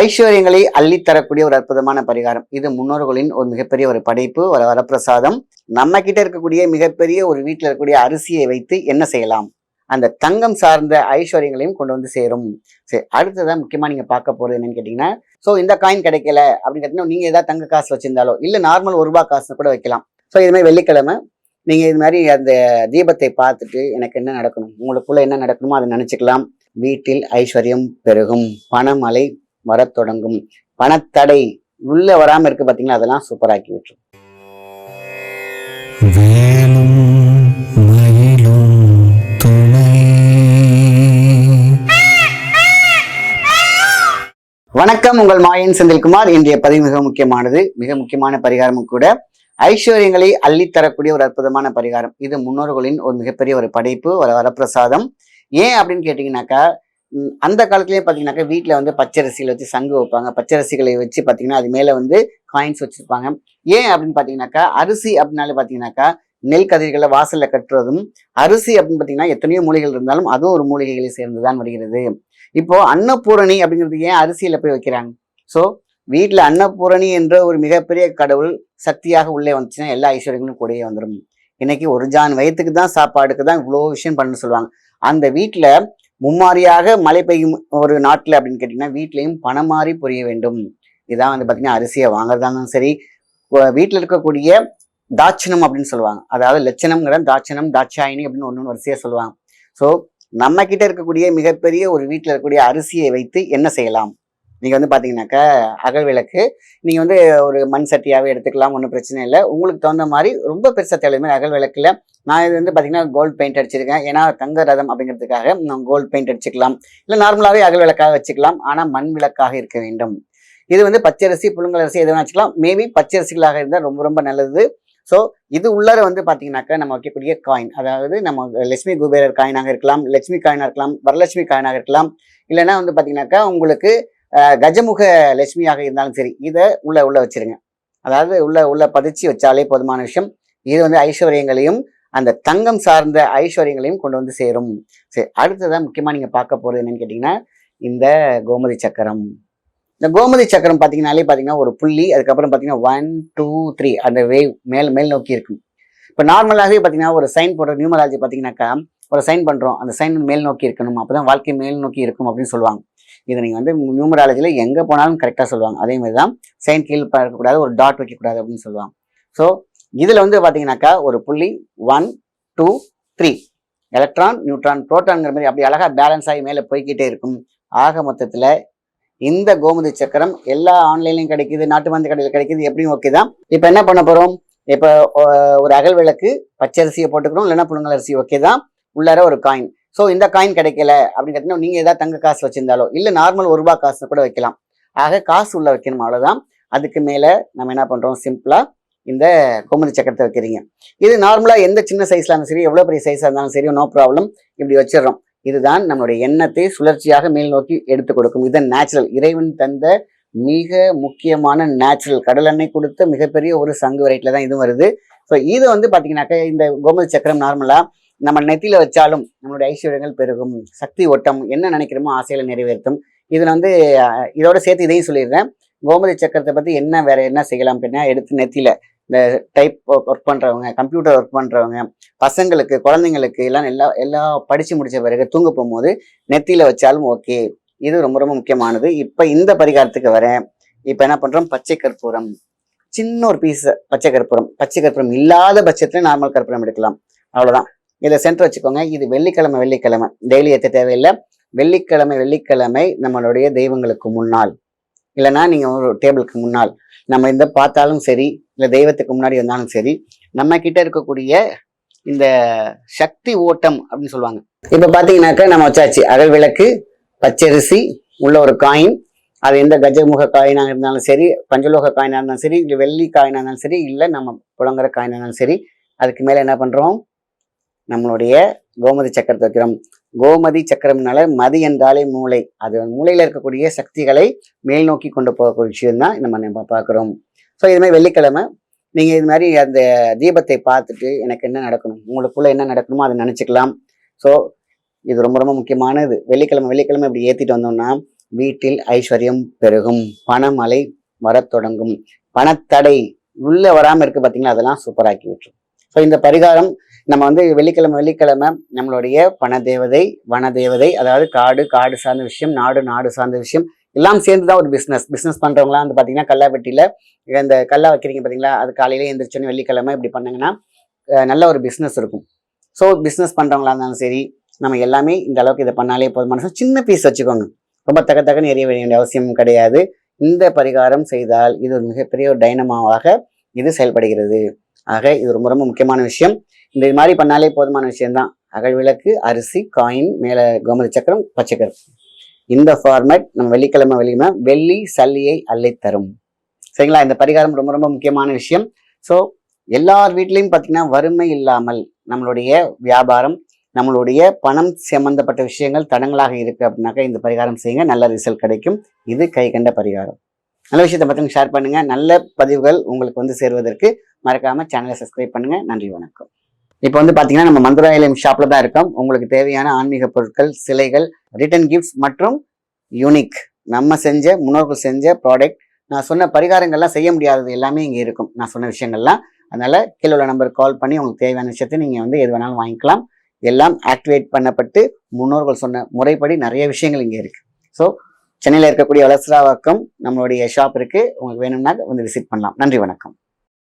ஐஸ்வர்யங்களை அள்ளித்தரக்கூடிய ஒரு அற்புதமான பரிகாரம். இது முன்னோர்களின் ஒரு மிகப்பெரிய ஒரு படைப்பு ஒரு வரப்பிரசாதம். நம்ம கிட்ட இருக்கக்கூடிய மிகப்பெரிய ஒரு வீட்டில் இருக்கக்கூடிய அரிசியை வைத்து என்ன செய்யலாம்? அந்த தங்கம் சார்ந்த ஐஸ்வர்யங்களையும் கொண்டு வந்து சேரும். சரி அடுத்ததான் முக்கியமா நீங்க பார்க்க போறது என்னன்னு கேட்டீங்கன்னா ஸோ இந்த காயின் கிடைக்கல அப்படின்னு கேட்டீங்கன்னா நீங்க ஏதாவது தங்க காசு வச்சிருந்தாலோ இல்லை நார்மல் ஒரு ரூபாய் காசு கூட வைக்கலாம். ஸோ இது மாதிரி வெள்ளிக்கிழமை நீங்க இது மாதிரி அந்த தீபத்தை பார்த்துட்டு எனக்கு என்ன நடக்கணும்? உங்களுக்குள்ள என்ன நடக்கணுமோ அதை நினைச்சுக்கலாம். வீட்டில் ஐஸ்வர்யம் பெருகும். பணமலை வரத் தொடங்கும். பணத்தடை உள்ள வராம இருக்கு பாத்தீங்களா? அதெல்லாம் சூப்பராக்கி விட்டுரும். வேலும் மயிலும் துணை. வணக்கம் உங்கள் மாயன் செந்தில்குமார். இன்றைய பதிவு மிக முக்கியமானது. மிக முக்கியமான பரிகாரமும் கூட ஐஸ்வர்யங்களை அள்ளித்தரக்கூடிய ஒரு அற்புதமான பரிகாரம். இது முன்னோர்களின் ஒரு மிகப்பெரிய ஒரு படைப்பு ஒரு வரப்பிரசாதம். ஏன் அப்படின்னு கேட்டிங்கனாக்கா அந்த காலத்துலேயே பார்த்தீங்கன்னாக்கா வீட்டில் வந்து பச்சரிசியில் வச்சு சங்கு வைப்பாங்க. பச்சரிசிகளை வச்சு பார்த்தீங்கன்னா அது மேலே வந்து காயின்ஸ் வச்சுருப்பாங்க. ஏன் அப்படின்னு பார்த்தீங்கன்னாக்கா அரிசி அப்படின்னாலே பார்த்தீங்கன்னாக்கா நெல் கதிர்களை வாசலில் கட்டுறதும் அரிசி அப்படின்னு பார்த்தீங்கன்னா எத்தனையோ மூலிகைகள் இருந்தாலும் அதுவும் ஒரு மூலிகைகளை சேர்ந்து தான் வருகிறது. இப்போ அன்னபூரணி அப்படிங்கிறது ஏன் அரிசியில் போய் வைக்கிறாங்க? ஸோ வீட்டில் அன்னபூரணி என்ற ஒரு மிகப்பெரிய கடவுள் சக்தியாக உள்ளே வந்துச்சுன்னா எல்லா ஐஸ்வர்யங்களும் கூடயே வந்துடும் இன்னைக்கு ஒரு ஜான் வயிற்றுக்கு தான் சாப்பாடுக்கு தான் இவ்வளோ விஷயம் பண்ண சொல்லுவாங்க. அந்த வீட்டில் மும்மாரியாக மழை பெய்யும் ஒரு நாட்டில் அப்படின்னு கேட்டிங்கன்னா வீட்லேயும் பணம் மாறி புரிய வேண்டும். இதான் வந்து பார்த்தீங்கன்னா அரிசியை வாங்குறதாலும் சரி வீட்டில் இருக்கக்கூடிய தாட்சணம் அப்படின்னு சொல்லுவாங்க. அதாவது லட்சணம்ங்கிற தாட்சணம் தாட்சாயினி அப்படின்னு ஒன்று வரிசையாக சொல்லுவாங்க. ஸோ நம்ம கிட்ட இருக்கக்கூடிய மிகப்பெரிய ஒரு வீட்டில் இருக்கக்கூடிய அரிசியை வைத்து என்ன செய்யலாம்? நீங்கள் வந்து பார்த்தீங்கன்னாக்கா அகல் விளக்கு. நீங்கள் வந்து ஒரு மண் சட்டியாகவே எடுத்துக்கலாம் ஒன்றும் பிரச்சனை இல்லை. உங்களுக்கு தகுந்த மாதிரி ரொம்ப பெருசாக தேவையுமே அகல் விளக்கில் நான் இது வந்து பார்த்தீங்கன்னா கோல்ட் பெயிண்ட் அடிச்சிருக்கேன். ஏன்னா தங்க ரதம் அப்படிங்கிறதுக்காக நான் கோல்ட் பெயிண்ட் அடிச்சுக்கலாம். இல்லை நார்மலாகவே அகல் விளக்காக வச்சுக்கலாம். ஆனால் மண் விளக்காக இருக்க வேண்டும். இது வந்து பச்சரிசி புழுங்கல் அரிசி எது வேணா வச்சுக்கலாம் மேபி பச்சரிசிகளாக இருந்தால் ரொம்ப ரொம்ப நல்லது. ஸோ இது உள்ளார வந்து பார்த்தீங்கன்னாக்கா நம்ம வைக்கக்கூடிய காயின் அதாவது நம்ம லட்சுமி குபேரர் காயினாக இருக்கலாம் லட்சுமி காயினாக இருக்கலாம் வரலட்சுமி காயினாக இருக்கலாம். இல்லைன்னா வந்து பார்த்தீங்கன்னாக்கா உங்களுக்கு கஜமுக லட்சுமியாக இருந்தாலும் சரி இதை உள்ள உள்ள வச்சிருங்க. அதாவது உள்ள உள்ள பதிச்சு வச்சாலே போதுமான விஷயம். இது வந்து ஐஸ்வர்யங்களையும் அந்த தங்கம் சார்ந்த ஐஸ்வர்யங்களையும் கொண்டு வந்து சேரும். சரி அடுத்ததான் முக்கியமாக நீங்கள் பார்க்க போகிறது என்னன்னு கேட்டிங்கன்னா இந்த கோமதி சக்கரம். இந்த கோமதி சக்கரம் பார்த்தீங்கன்னாலே பார்த்தீங்கன்னா ஒரு புள்ளி அதுக்கப்புறம் பார்த்தீங்கன்னா ஒன் டூ த்ரீ அந்த வேவ் மேல் மேல் நோக்கி இருக்கும். இப்போ நார்மலாகவே பார்த்தீங்கன்னா ஒரு சைன் போடுற நியூமராலஜி பார்த்தீங்கன்னாக்கா ஒரு சைன் பண்ணுறோம் அந்த சைன் மேல் நோக்கி இருக்கணும். அப்போ தான் வாழ்க்கை மேல் நோக்கி இருக்கும் அப்படின்னு சொல்லுவாங்க. இதை நீங்கள் வந்து நியூமராலஜியில் எங்கே போனாலும் கரெக்டாக சொல்லுவாங்க. அதே மாதிரி தான் சைன் கீழ் இருக்கக்கூடாது ஒரு டாட் வைக்கக்கூடாது அப்படின்னு சொல்லுவாங்க. ஸோ இதில் வந்து பார்த்தீங்கன்னாக்கா ஒரு புள்ளி one two three electron neutron புரோட்டான்ங்கிற மாதிரி அப்படி அழகாக பேலன்ஸ் ஆகி மேலே போய்க்கிட்டே இருக்கும். ஆக மொத்தத்தில் இந்த கோமதி சக்கரம் எல்லா ஆன்லைன்லையும் கிடைக்குது நாட்டு மருந்து கடையில் கிடைக்குது. எப்படியும் ஓகே தான். இப்போ என்ன பண்ண போகிறோம் இப்போ ஒரு அகல் விளக்கு பச்சரிசியை போட்டுக்கிறோம். இல்லைன்னா புழுங்கல் அரிசி ஓகே தான். உள்ளார ஒரு காயின் ஸோ இந்த காயின் கிடைக்கல அப்படின்னு கேட்டீங்கன்னா நீங்கள் ஏதாவது தங்க காசு வச்சிருந்தாலோ இல்லை நார்மல் ஒரு ரூபா காசு கூட வைக்கலாம். ஆக காசு உள்ள வைக்கணும் அவ்வளோதான் அதுக்கு மேலே நம்ம என்ன பண்ணுறோம் சிம்பிளாக இந்த கோமதி சக்கரத்தை வைக்கிறீங்க. இது நார்மலாக எந்த சின்ன சைஸில் இருந்தாலும் சரி எவ்வளோ பெரிய சைஸாக இருந்தாலும் சரி நோ ப்ராப்ளம் இப்படி வச்சிடறோம். இதுதான் நம்மளுடைய எண்ணத்தை சுழற்சியாக மேல் நோக்கி எடுத்து கொடுக்கும். இதன் நேச்சுரல் இறைவன் தந்த மிக முக்கியமான நேச்சுரல் கடல் எண்ணெய் கொடுத்த மிகப்பெரிய ஒரு சங்கு வரைட்டில் தான் இது வருது. ஸோ இது வந்து பார்த்தீங்கன்னாக்கா இந்த கோமதி சக்கரம் நார்மலாக நம்ம நெத்தியில வச்சாலும் நம்மளுடைய ஐஸ்வர்யங்கள் பெருகும். சக்தி ஓட்டம் என்ன நினைக்கிறோமோ ஆசையில நிறைவேற்றும். இதில் வந்து இதோட சேர்த்து இதையும் சொல்லிடுறேன். கோமதி சக்கரத்தை பற்றி என்ன வேற என்ன செய்யலாம் அப்படின்னா எடுத்து நெத்தியில இந்த டைப் ஒர்க் பண்ணுறவங்க கம்ப்யூட்டர் ஒர்க் பண்ணுறவங்க பசங்களுக்கு குழந்தைங்களுக்கு எல்லாம் எல்லா எல்லா படித்து முடித்த பிறகு தூங்க போகும்போது நெத்தியில் வச்சாலும் ஓகே இது ரொம்ப ரொம்ப முக்கியமானது. இப்போ இந்த பரிகாரத்துக்கு வரேன் இப்போ என்ன பண்ணுறோம் பச்சை கற்பூரம். சின்ன ஒரு பீஸ் பச்சை கற்பூரம். பச்சை கற்பூரம் இல்லாத பட்சத்தில் நார்மல் கற்பூரம் எடுக்கலாம். அவ்வளோதான் இதை சென்டர் வச்சுக்கோங்க. இது வெள்ளிக்கிழமை வெள்ளிக்கிழமை. டெய்லி ஏற்ற தேவையில்லை? வெள்ளிக்கிழமை வெள்ளிக்கிழமை நம்மளுடைய தெய்வங்களுக்கு முன்னால். இல்லைன்னா நீங்கள் ஒரு டேபிளுக்கு முன்னால். நம்ம இந்த பார்த்தாலும் சரி இல்லை தெய்வத்துக்கு முன்னாடி வந்தாலும் சரி நம்ம கிட்ட இருக்கக்கூடிய இந்த சக்தி ஓட்டம் அப்படின்னு சொல்லுவாங்க. இப்போ பார்த்தீங்கன்னாக்கா நம்ம வச்சாச்சு. அகல் விளக்கு பச்சரிசி உள்ள ஒரு காயின் அது எந்த கஜமுக காயினாக இருந்தாலும் சரி பஞ்சலோக காயினாக இருந்தாலும் சரி இல்லை வெள்ளி காயினாக இருந்தாலும் சரி இல்லை நம்ம புலங்குற காயினாக இருந்தாலும் சரி அதுக்கு மேலே என்ன பண்ணுறோம் நம்மளுடைய கோமதி சக்கரத்தை வைக்கிறோம் கோமதி சக்கரம்னால மதி என்றாலே மூளை. அது மூளையில் இருக்கக்கூடிய சக்திகளை மேல் நோக்கி கொண்டு போகக்கூடிய விஷயம் தான் நம்ம நம்ம பார்க்குறோம். ஸோ இது மாதிரி வெள்ளிக்கிழமை நீங்கள் இது மாதிரி அந்த தீபத்தை பார்த்துட்டு எனக்கு என்ன நடக்கணும் உங்களுக்குள்ளே என்ன நடக்கணுமோ அதை நினச்சிக்கலாம். ஸோ இது ரொம்ப ரொம்ப முக்கியமானது. வெள்ளிக்கிழமை வெள்ளிக்கிழமை இப்படி ஏற்றிட்டு வந்தோம்னா வீட்டில் ஐஸ்வர்யம் பெருகும். பணமலை வரத் தொடங்கும். பணத்தடை உள்ளே வராமல் இருக்குது பாத்தீங்களா? அதெல்லாம் சூப்பராக்கி விட்டுரும். ஸோ இந்த பரிகாரம் நம்ம வந்து வெள்ளிக்கிழமை வெள்ளிக்கிழமை நம்மளுடைய பண தேவதை வன தேவதை அதாவது காடு காடு சார்ந்த விஷயம் நாடு நாடு சார்ந்த விஷயம் எல்லாம் சேர்ந்து தான் ஒரு பிஸ்னஸ் பிஸ்னஸ் பண்ணுறவங்களாம் வந்து பார்த்தீங்கன்னா கல்லாவெட்டியில் இந்த கல்லா வைக்கிறீங்க பார்த்தீங்களா அது காலையில எழுந்திரிச்சோன்னு வெள்ளிக்கிழமை இப்படி பண்ணாங்கன்னா நல்ல ஒரு பிஸ்னஸ் இருக்கும். ஸோ பிஸ்னஸ் பண்ணுறவங்களா இருந்தாலும் சரி நம்ம எல்லாமே இந்த அளவுக்கு இதை பண்ணாலே போதுமான சின்ன பீஸ் வச்சுக்கோங்க. ரொம்ப தக்க தக்கன்னு எரிய வேண்டிய அவசியம் கிடையாது. இந்த பரிகாரம் செய்தால் இது ஒரு மிகப்பெரிய ஒரு டைனமாவாக இது செயல்படுகிறது. ஆக இது ரொம்ப ரொம்ப முக்கியமான விஷயம். இந்த மாதிரி பண்ணாலே போதுமான விஷயம்தான். அகல் விளக்கு அரிசி காயின் மேலே கோமதி சக்கரம் பச்சைக்கரம் இந்த ஃபார்மேட் நம்ம வெள்ளிக்கிழமை வெளியுமே வெள்ளி சல்லியை அள்ளி தரும். சரிங்களா? இந்த பரிகாரம் ரொம்ப ரொம்ப முக்கியமான விஷயம். ஸோ எல்லார் வீட்லேயும் பார்த்தீங்கன்னா வறுமை இல்லாமல் நம்மளுடைய வியாபாரம் நம்மளுடைய பணம் சம்பந்தப்பட்ட விஷயங்கள் தடங்களாக இருக்கு அப்படின்னாக்கா இந்த பரிகாரம் செய்யுங்க. நல்ல ரிசல்ட் கிடைக்கும். இது கை கண்ட பரிகாரம். நல்ல விஷயத்தை பற்றி ஷேர் பண்ணுங்க. நல்ல பதிவுகள் உங்களுக்கு வந்து சேருவதற்கு மறக்காம சேனலை சப்ஸ்கிரைப் பண்ணுங்க. நன்றி வணக்கம். இப்போ வந்து பார்த்தீங்கன்னா நம்ம மந்திராலயம் ஷாப்ல தான் இருக்கோம். உங்களுக்கு தேவையான ஆன்மீக பொருட்கள் சிலைகள் ரிட்டன் கிஃப்ட்ஸ் மற்றும் யூனிக் நம்ம செஞ்ச முன்னோர்கள் செஞ்ச ப்ராடக்ட் நான் சொன்ன பரிகாரங்கள்லாம் செய்ய முடியாதது எல்லாமே இங்கே இருக்கும். நான் சொன்ன விஷயங்கள்லாம். அதனால கீழே உள்ள நம்பருக்கு கால் பண்ணி உங்களுக்கு தேவையான விஷயத்தை நீங்கள் வந்து எது வேணாலும் வாங்கிக்கலாம். எல்லாம் ஆக்டிவேட் பண்ணப்பட்டு முன்னோர்கள் சொன்ன முறைப்படி நிறைய விஷயங்கள் இங்கே இருக்குது ஸோ சென்னையில் இருக்கக்கூடிய வளசராவாக்கம் நம்மளுடைய ஷாப் இருக்கு. உங்களுக்கு வேணும்னா வந்து விசிட் பண்ணலாம். நன்றி வணக்கம்.